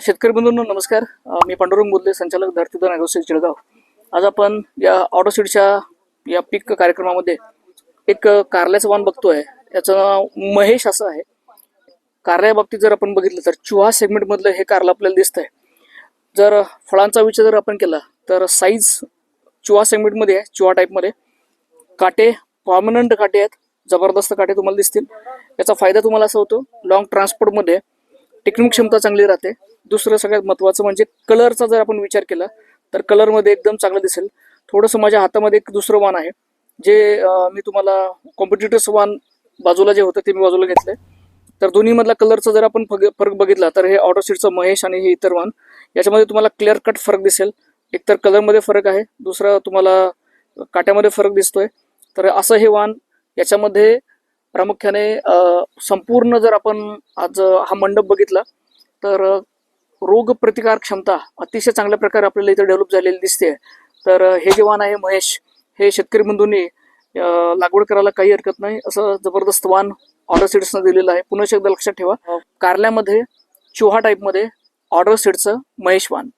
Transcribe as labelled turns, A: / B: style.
A: शेतकरी बंधूंनो नमस्कार मी पांडुरंग बोलले संचालक धरतीधन अॅग्रोसेल जळगाव आज आपण या ऑटोसीडच्या या पीक कार्यक्रमामध्ये एक कारल्याचं वाण बघतोय. याचं नाव महेश असं आहे. कारल्या बाबतीत जर आपण बघितलं तर चुहा सेगमेंटमधलं हे कारलं आपल्याला दिसतंय. जर फळांचा विचार जर आपण केला तर साईज चुहा सेगमेंटमध्ये आहे चुहा टाईपमध्ये काटे पॉमनंट काटे आहेत जबरदस्त काटे तुम्हाला दिसतील. याचा फायदा तुम्हाला असा होतो लॉंग ट्रान्सपोर्टमध्ये टेक्निक क्षमता चांगली राहते. दुसरं सगळ्यात महत्त्वाचं म्हणजे कलरचा जर आपण विचार केला तर कलरमध्ये एकदम चांगलं दिसेल. थोडंसं माझ्या हातामध्ये एक दुसरं वाण आहे जे मी तुम्हाला कॉम्पिटिटर्स वाण बाजूला जे होतं ते मी बाजूला घेतलंय. तर दोन्हीमधला कलरचा जर आपण फग- फरक बघितला तर हे ऑटो सीटचं महेश आणि हे इतर वाण याच्यामध्ये तुम्हाला क्लिअर कट फरक दिसेल. एकतर कलरमध्ये फरक आहे दुसरा तुम्हाला काट्यामध्ये फरक दिसतोय. तर असं हे वाण याच्यामध्ये प्रामुख्याने संपूर्ण जर आपण आज हा मंडप बघितला तर अ, रोग प्रतिकार क्षमता अतिशय चांगल्या प्रकारे आपल्याला इथे डेव्हलप झालेली दिसते. तर हे जे वाण आहे महेश. हे शेतकरी बंधूंनी लागवड करायला काही हरकत नाही. असं जबरदस्त वाण ऑर्डर सीड्सनं दिलेलं आहे. पुन्हा एकदा लक्षात ठेवा. अ, कारल्यामध्ये चोहा टाईपमध्ये ऑर्डर सीडचं महेश वाण